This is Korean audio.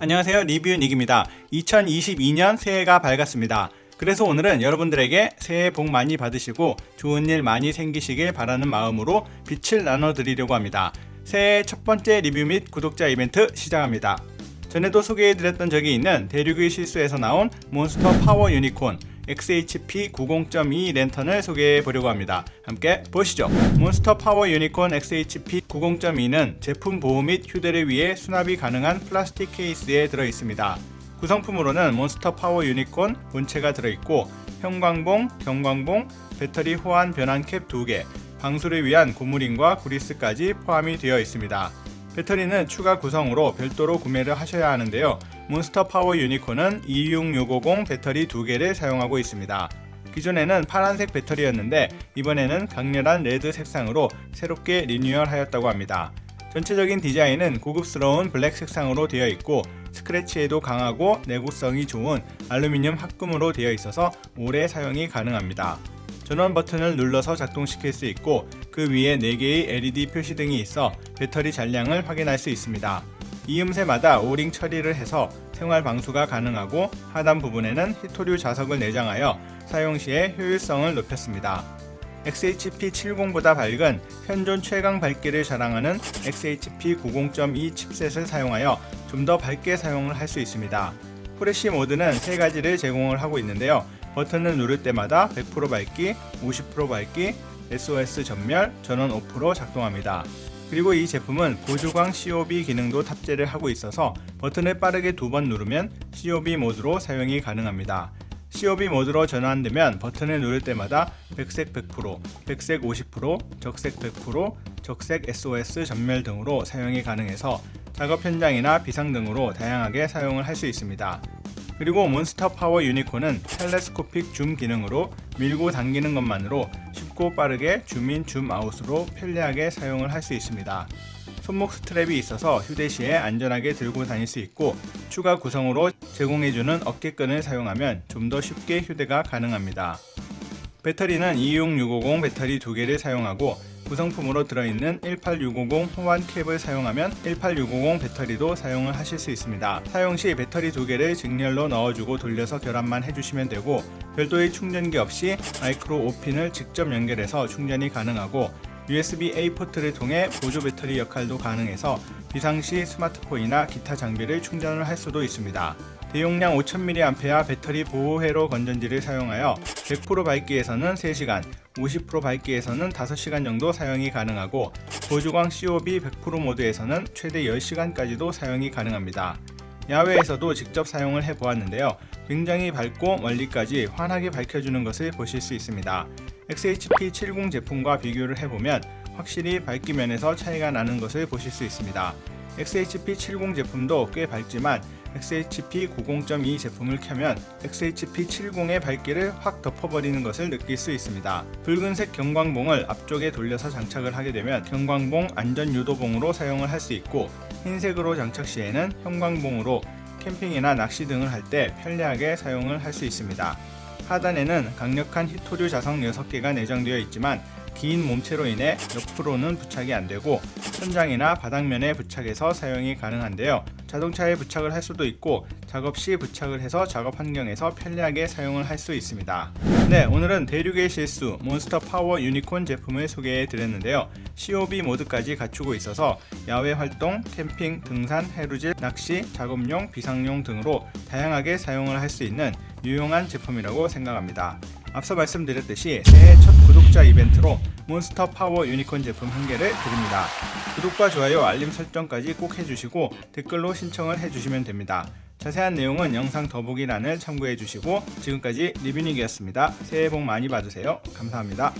안녕하세요. 리뷰 닉입니다. 2022년 새해가 밝았습니다. 그래서 오늘은 여러분들에게 새해 복 많이 받으시고 좋은 일 많이 생기시길 바라는 마음으로 빛을 나눠드리려고 합니다. 새해 첫 번째 리뷰 및 구독자 이벤트 시작합니다. 전에도 소개해드렸던 적이 있는 대륙의 실수에서 나온 몬스터 파워 유니콘 XHP 90.2 랜턴을 소개해 보려고 합니다. 함께 보시죠. 몬스터 파워 유니콘 XHP 90.2는 제품 보호 및 휴대를 위해 수납이 가능한 플라스틱 케이스에 들어 있습니다. 구성품으로는 몬스터 파워 유니콘 본체가 들어있고 형광봉, 경광봉, 배터리 호환 변환 캡 2개, 방수를 위한 고무링과 구리스까지 포함이 되어 있습니다. 배터리는 추가 구성으로 별도로 구매를 하셔야 하는데요. 몬스터 파워 유니콘은 26650 배터리 2개를 사용하고 있습니다. 기존에는 파란색 배터리였는데 이번에는 강렬한 레드 색상으로 새롭게 리뉴얼하였다고 합니다. 전체적인 디자인은 고급스러운 블랙 색상으로 되어 있고 스크래치에도 강하고 내구성이 좋은 알루미늄 합금으로 되어 있어서 오래 사용이 가능합니다. 전원 버튼을 눌러서 작동시킬 수 있고 그 위에 4개의 LED 표시등이 있어 배터리 잔량을 확인할 수 있습니다. 이음새마다 오링 처리를 해서 생활 방수가 가능하고 하단 부분에는 히토류 자석을 내장하여 사용 시에 효율성을 높였습니다. XHP70보다 밝은 현존 최강 밝기를 자랑하는 XHP90.2 칩셋을 사용하여 좀 더 밝게 사용을 할 수 있습니다. 프레시 모드는 세 가지를 제공을 하고 있는데요. 버튼을 누를 때마다 100% 밝기, 50% 밝기, SOS 전멸, 전원 오프로 작동합니다. 그리고 이 제품은 보조광 COB 기능도 탑재를 하고 있어서 버튼을 빠르게 두 번 누르면 COB 모드로 사용이 가능합니다. COB 모드로 전환되면 버튼을 누를 때마다 백색 100%, 백색 50%, 적색 100%, 적색 SOS 전멸 등으로 사용이 가능해서 작업 현장이나 비상 등으로 다양하게 사용을 할 수 있습니다. 그리고 몬스터 파워 유니콘은 텔레스코픽 줌 기능으로 밀고 당기는 것만으로 쉽고 빠르게 줌인 줌아웃으로 편리하게 사용을 할 수 있습니다. 손목 스트랩이 있어서 휴대 시에 안전하게 들고 다닐 수 있고 추가 구성으로 제공해주는 어깨끈을 사용하면 좀 더 쉽게 휴대가 가능합니다. 배터리는 26650 배터리 두 개를 사용하고 구성품으로 들어있는 18650 호환 캡을 사용하면 18650 배터리도 사용을 하실 수 있습니다. 사용 시 배터리 두 개를 직렬로 넣어주고 돌려서 결합만 해주시면 되고 별도의 충전기 없이 마이크로 5핀을 직접 연결해서 충전이 가능하고 USB-A 포트를 통해 보조 배터리 역할도 가능해서 비상시 스마트폰이나 기타 장비를 충전을 할 수도 있습니다. 대용량 5000mAh 배터리 보호회로 건전지를 사용하여 100% 밝기에서는 3시간, 50% 밝기에서는 5시간 정도 사용이 가능하고 보조광 COB 100% 모드에서는 최대 10시간까지도 사용이 가능합니다. 야외에서도 직접 사용을 해보았는데요. 굉장히 밝고 멀리까지 환하게 밝혀주는 것을 보실 수 있습니다. XHP70 제품과 비교를 해보면 확실히 밝기 면에서 차이가 나는 것을 보실 수 있습니다. XHP70 제품도 꽤 밝지만 XHP 90.2 제품을 켜면 XHP 70의 밝기를 확 덮어버리는 것을 느낄 수 있습니다. 붉은색 경광봉을 앞쪽에 돌려서 장착을 하게 되면 경광봉 안전 유도봉으로 사용을 할 수 있고 흰색으로 장착 시에는 형광봉으로 캠핑이나 낚시 등을 할 때 편리하게 사용을 할 수 있습니다. 하단에는 강력한 히토류 자석 6개가 내장되어 있지만 긴 몸체로 인해 옆으로는 부착이 안 되고 천장이나 바닥면에 부착해서 사용이 가능한데요. 자동차에 부착을 할 수도 있고 작업 시 부착을 해서 작업 환경에서 편리하게 사용을 할 수 있습니다. 네, 오늘은 대륙의 실수 몬스터 파워 유니콘 제품을 소개해 드렸는데요. COB 모드까지 갖추고 있어서 야외 활동, 캠핑, 등산, 해루질, 낚시, 작업용, 비상용 등으로 다양하게 사용을 할 수 있는 유용한 제품이라고 생각합니다. 앞서 말씀드렸듯이 새해 첫 구독자 이벤트로 몬스터 파워 유니콘 제품 한 개를 드립니다. 구독과 좋아요, 알림 설정까지 꼭 해주시고 댓글로 신청을 해주시면 됩니다. 자세한 내용은 영상 더보기란을 참고해 주시고 지금까지 리뷰닉이었습니다. 새해 복 많이 받으세요. 감사합니다.